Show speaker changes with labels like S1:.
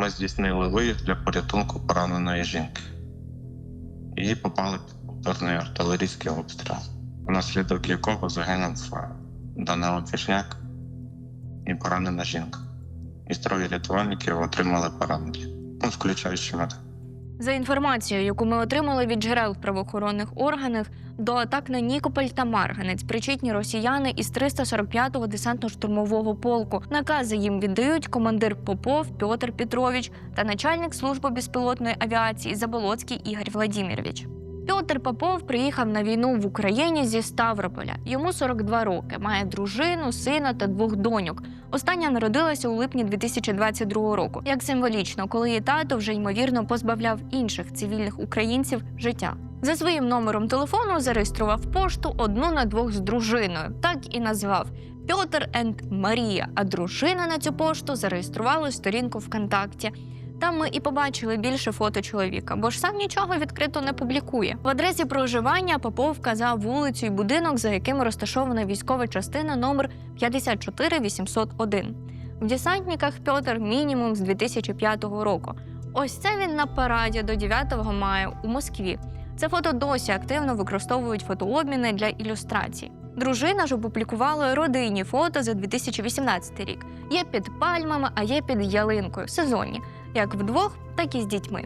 S1: ми здійснили виїзд для порятунку пораненої жінки. Її попали під повторний артилерійський обстріл, внаслідок якого загинув е, Данило Пішняк і поранена жінка. І троє рятувальників отримали поранення, ну, включаючи мене.
S2: За інформацією, яку ми отримали від джерел правоохоронних органах, до атак на Нікополь та Марганець причетні росіяни із 345-го десантно-штурмового полку. Накази їм віддають командир Попов Петр Петрович та начальник служби безпілотної авіації Заболоцький Ігор Владимирович. Петр Попов приїхав на війну в Україні зі Ставрополя. Йому 42 роки, має дружину, сина та двох доньок. Остання народилася у липні 2022 року. Як символічно, коли її тато вже ймовірно позбавляв інших цивільних українців життя. За своїм номером телефону зареєстрував пошту одну на двох з дружиною, так і назвав Пьотр енд Марія. А дружина на цю пошту зареєструвала сторінку ВКонтакті. Там ми і побачили більше фото чоловіка, бо ж сам нічого відкрито не публікує. В адресі проживання Попов вказав вулицю і будинок, за яким розташована військова частина номер 54801. В десантниках Пьотр мінімум з 2005 року. Ось це він на параді до 9 мая у Москві. Це фото досі активно використовують фотообміни для ілюстрацій. Дружина ж опублікувала родинні фото за 2018 рік. Є під пальмами, а є під ялинкою сезонні, як вдвох, так і з дітьми.